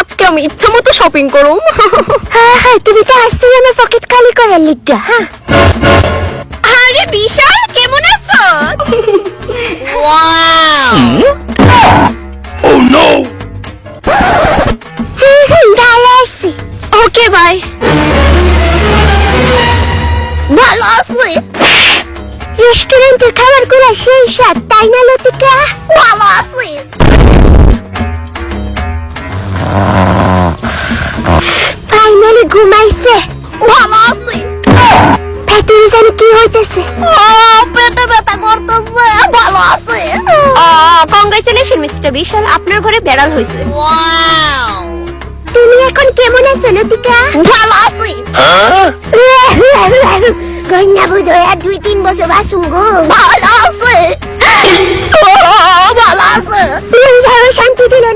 আজকে আমি ইচ্ছা মতো শপিং করো হ্যাঁ হ্যাঁ তুমি তো আসছি আমার পকেট খালি করার লিগা হ্যাঁ? আরে বিশাল কেমন আছো? Oh no! হুম, হুম, ভালো আছি ওকে বাই। ভালো আছি। রেস্টুরেন্টের খাবারগুলো সেই স্বাদ তাই না লতিকা? ভালো আছি। হইতেছে পেটে ব্যথা করতেছে ভালো আছে। কংগ্রেচুলেশন মিস্টার বিশাল আপনার ঘরে বেড়াল হয়েছে। তুমি এখন কেমন আছো লতিকা? ভালো আছি? কন্যা বুধ হয়ে দুই তিন বছর বাসুম গো। ভালো আছে। ভালো আছে। শান্তি দিল